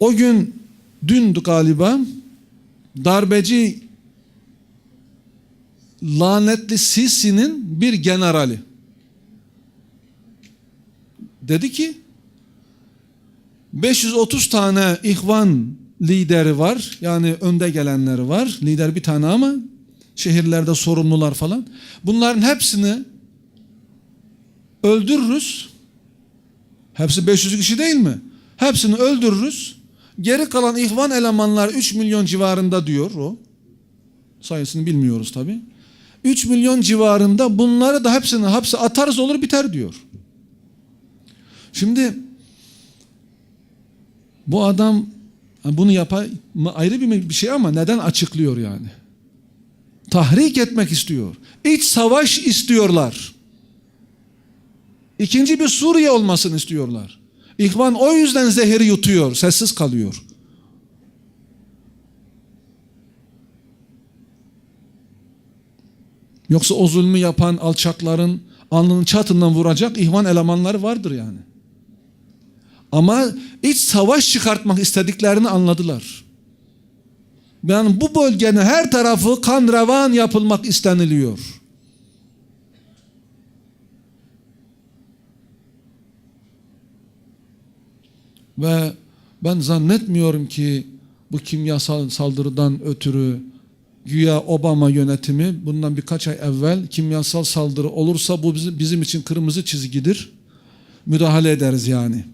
O gün dündü galiba darbeci lanetli Sisi'nin bir generali dedi ki 530 tane ihvan lideri var. Yani önde gelenleri var. Lider bir tane ama şehirlerde sorumlular falan. Bunların hepsini öldürürüz. Hepsi 500 kişi değil mi? Hepsini öldürürüz. Geri kalan ihvan elemanlar 3 milyon civarında diyor o. Sayısını bilmiyoruz tabi. 3 milyon civarında bunları da hepsini hapse atarız olur biter diyor. Şimdi bu adam bunu yapan ayrı bir bir şey ama neden açıklıyor yani? Tahrik etmek istiyor. İç savaş istiyorlar. İkinci bir Suriye olmasını istiyorlar. İhvan o yüzden zehri yutuyor, sessiz kalıyor. Yoksa o zulmü yapan alçakların alnının çatından vuracak ihvan elemanları vardır yani. Ama iç savaş çıkartmak istediklerini anladılar. Yani bu bölgenin her tarafı kan revan yapılmak isteniliyor. Ve ben zannetmiyorum ki bu kimyasal saldırıdan ötürü güya Obama yönetimi bundan birkaç ay evvel kimyasal saldırı olursa bu bizim, için kırmızı çizgidir. Müdahale ederiz yani.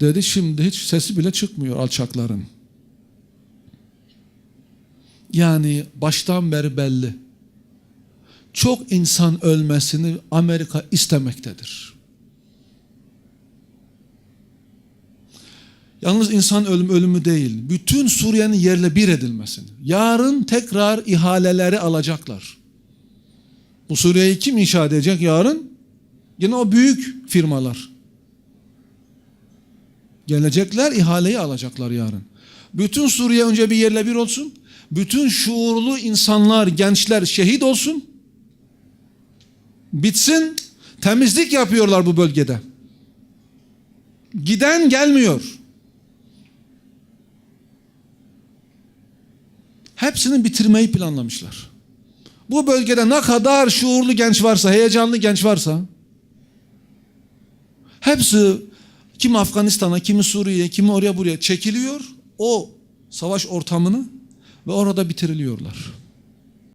Dedi şimdi hiç sesi bile çıkmıyor alçakların. Yani baştan beri belli. Çok insan ölmesini Amerika istemektedir. Yalnız insan ölüm ölümü değil. Bütün Suriye'nin yerle bir edilmesini. Yarın tekrar ihaleleri alacaklar. Bu Suriye'yi kim inşa edecek yarın? Yine o büyük firmalar. Gelecekler ihaleyi alacaklar yarın. Bütün Suriye önce bir yerle bir olsun. Bütün şuurlu insanlar, gençler şehit olsun. Bitsin. Temizlik yapıyorlar bu bölgede. Giden gelmiyor. Hepsini bitirmeyi planlamışlar. Bu bölgede ne kadar şuurlu genç varsa, heyecanlı genç varsa hepsi kim Afganistan'a, kimi Suriye'ye, kimi oraya buraya çekiliyor. O savaş ortamını ve orada bitiriliyorlar.